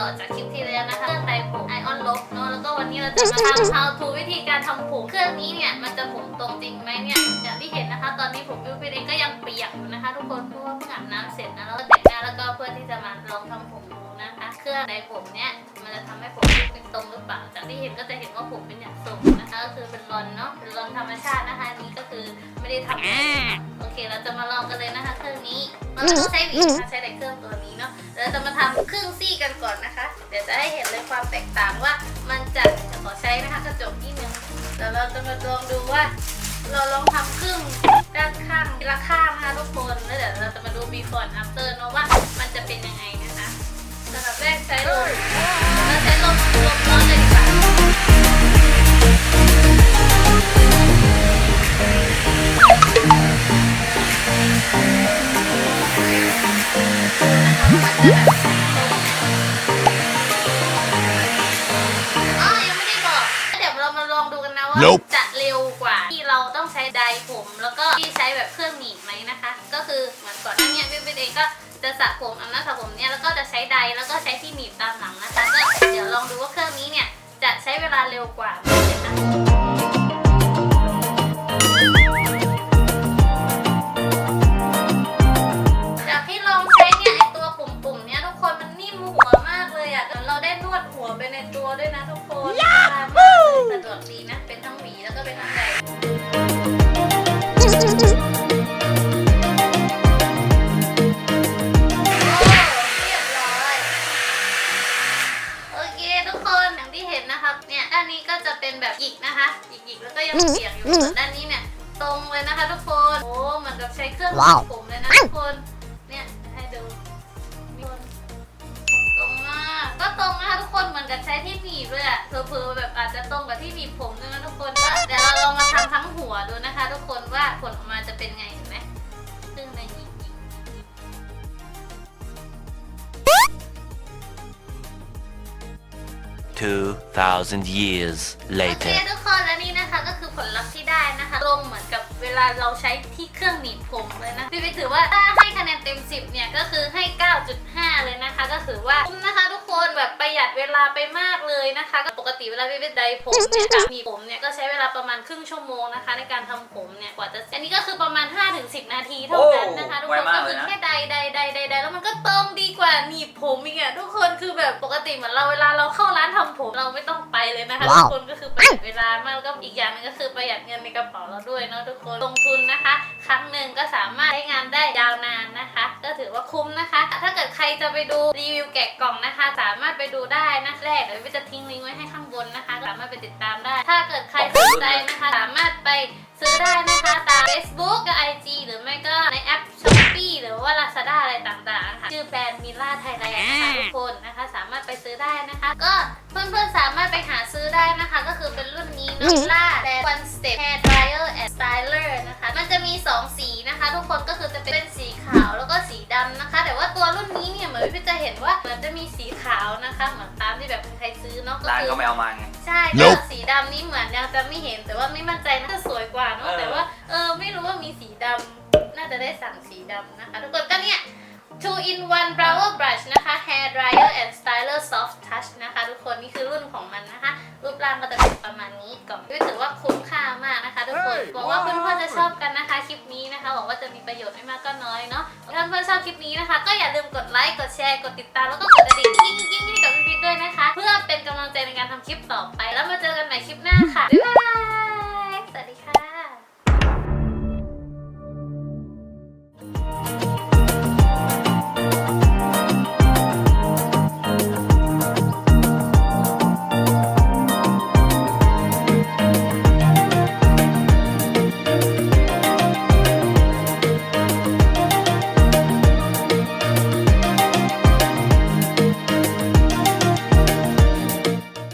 ต่อจากคลิปที่แล้วนะคะเครื่องไดผมไอออนลบเนาะแล้วก็วันนี้เราจะมาทำ how to วิธีการทำผมเครื่องนี้เนี่ยมันจะผมตรงจริงไหมเนี่ยอย่างที่เห็นนะคะ ตอนนี้ผมวิวพี่เองก็ยังเปียกอยู่นะคะ ทุกคนเพราะว่าเพิ่งอาบน้ำเสร็จนะแล้วก็แต่งหน้าแล้วก็เพื่อที่จะมาลองทำผมดูนะคะ เครื่องไดผมเนี่ยมันจะทำให้ผมเป็นตรงหรือเปล่าจากที่เห็นก็จะเห็นว่าผมเป็นอย่างทรงนะคะก็คือเป็นรอนเนาะเป็นรอนธรรมชาตินะคะนี้ก็คือไม่ได้ทำโอเคเราจะมาลองกันเลยนะคะ เครื่องนี้เราต้องใช้หวีนะคะใช้ เครื่องตัวนี้เนาะเราจะมาทำครึ่งซี่กันก่อนนะคะ เดี๋ยวจะให้เห็นเลยความแตกต่างว่ามันจะจะขอใช้นะคะกระจกที่หนึ่งแล้วเราจะมาลองดูว่า เราลองทำครึ่งด้านข้างละข้างนะคะทุกคนแล้วเดี๋ยวเราจะมาดู before and after เนาะว่ามันจะเป็นยังไงนะ Nope จะเร็วกว่าที่เราต้องใช้ไดร์ผม แล้วก็ที่ใช้แบบเครื่องหนีบไหมนะคะ ก็คือเหมือนก่อนหน้านี้พี่เป็นเองก็จะสระผมอาบน้ำสระผมเนี่ยแล้วก็จะใช้ไดร์แล้วก็ใช้ที่หนีบตามหลังนะคะก็เดี๋ยวลองดูว่าเครื่องนี้เนี่ยจะใช้เวลาเร็วกว่าไหมนะคะจากที่ลองใช้เนี่ยไอตัวปุ่มๆเนี่ยทุกคนมันนิ่มหัวมากเลยอะแล้วเราได้นวดหัวไปในตัวด้วยนะทุก ห็นนะครับ เนี่ยด้านนี้ก็จะเป็นแบบหยิกนะคะหยิกๆแล้วก็ยังเปียกอยู่ส่วนด้านนี้เนี่ยตรงเลยนะคะทุกคน โอ้เหมือนกับใช้เครื่องว้าวผมเลยนะทุกคน เนี่ยให้ดูมีคนตรงมาก ก็ตรงนะคะทุกคนเหมือนกับใช้ที่หนีบเลยอะเผลอๆแบบอาจจะตรงกับที่หนีบผมด้วยนะทุกคนก็เดี๋ยวเราลองมาทำทั้งหัวดูนะคะ ทุกคนว่าผลออกมาจะเป็นไงเห็นไหม 2,000 years โอเค later. ทุกคนและนี่นะคะก็คือผลลัพธ์ที่ได้นะคะตรงเหมือนกับเวลาเราใช้ที่เครื่องหนีบผมเลยนะพี่ไปถือว่าถ้าให้คะแนนเต็ม 10 เนี่ย ก็คือให้ 9.5 เลยนะคะ ก็ถือว่าคุ้มนะคะ แบบประหยัดเวลาไปมากเลยนะคะก็ปกติเวลาพี่ไปไดร์ผมเนี่ยค่ะหนีบผมเนี่ยก็ใช้เวลาประมาณครึ่งชั่วโมงนะคะ ในการทำผมเนี่ยกว่าจะอันนี้ก็คือประมาณ 5-10 นาทีเท่านั้นนะคะทุกไวคนมาก็กเลคืยอนะแค่ใดใดใดใดใดแล้วมันก็ตรงดีกว่าหนีบผมอีกอะทุกคนคือแบบปกติเหมือนเราเวลาเราเข้าร้านทำผมเราไม่ต้องไปเลยนะคะทุว้ากวคนก็คือประหยัดเวลามากแล้วก็อีกอย่างหนึงก็คือประหยัดเงินในกระเป๋าเราด้วยเนาะทุกคนลงทุนนะคะ ครั้งหนึ่งก็สามารถใช้งานได้ยาวนานนะคะ ก็ถือว่าคุ้มนะคะ ถ้าเกิดใครจะไปดูรีวิวแกะกล่องนะคะ สามารถไปดูได้นะแรกเดี๋ยววิจะทิ้งลิงก์ไว้ให้ข้างบนนะคะ สามารถไปติดตามได้ ถ้าเกิดใครสนใจนะคะ สามารถไปซื้อได้นะคะตาม Facebook กับ IG หรือไม่ก็ในแอป Shopee หรือว่า Lazada อะไรต่างๆค่ะชื่อแบรนด์มิล่าไทยแลนด์นะคะทุกคนนะคะ สามารถไปซื้อได้นะคะ ก็เพื่อนๆสามารถไปหาซื้อได้นะคะ ก็คือเป็นรุ่นนี้มิล่าแบรนด์ One Step Hair Dryer and Styler นะคะ มันจะมี 2 สีนะคะ ทุกคนก็คือจะเป็นสีขาวแล้วก็สี ดำนะคะ แต่ว่าตัวรุ่นนี้เนี่ยเหมือนพี่จะเห็นว่าเหมือนจะมีสีขาวนะคะเหมือนตามที่แบบใครๆซื้อเนาะก็ร้านคือก็ไม่เอามาไง ใช่ก็ Nope สีดำนี่เหมือนยังจะไม่เห็นแต่ว่าไม่มั่นใจน่าจะสวยกว่าเนอะเออ แต่ว่าเออไม่รู้ว่ามีสีดำน่าจะได้สั่งสีดำนะคะทุกคนก็เนี่ย two in one brower brush นะคะ hair dryer and styler soft touch นะคะ ทุกคนนี่คือรุ่นของมันนะคะ รูปร่างก็จะเป็นประมาณนี้ก่อนพี่ถือว่าคุ้มค่ามากนะคะทุกคนหวังว่าเพื่อนๆจะชอบกันนะคะคลิปนี้นะคะหวังว่าจะมีประโยชน์ไม่มากก็น้อยเนาะถ้าเพื่อนๆชอบคลิปนี้นะคะ ก็อย่าลืมกดไลค์กดแชร์กดติดตามแล้วก็กดกระดิ่งกิ้งกิ้งๆให้กับพี่พิทด้วยนะคะ เพื่อเป็นกำลังใจในการทำคลิปต่อไป แล้วมาเจอกันใหม่คลิปหน้า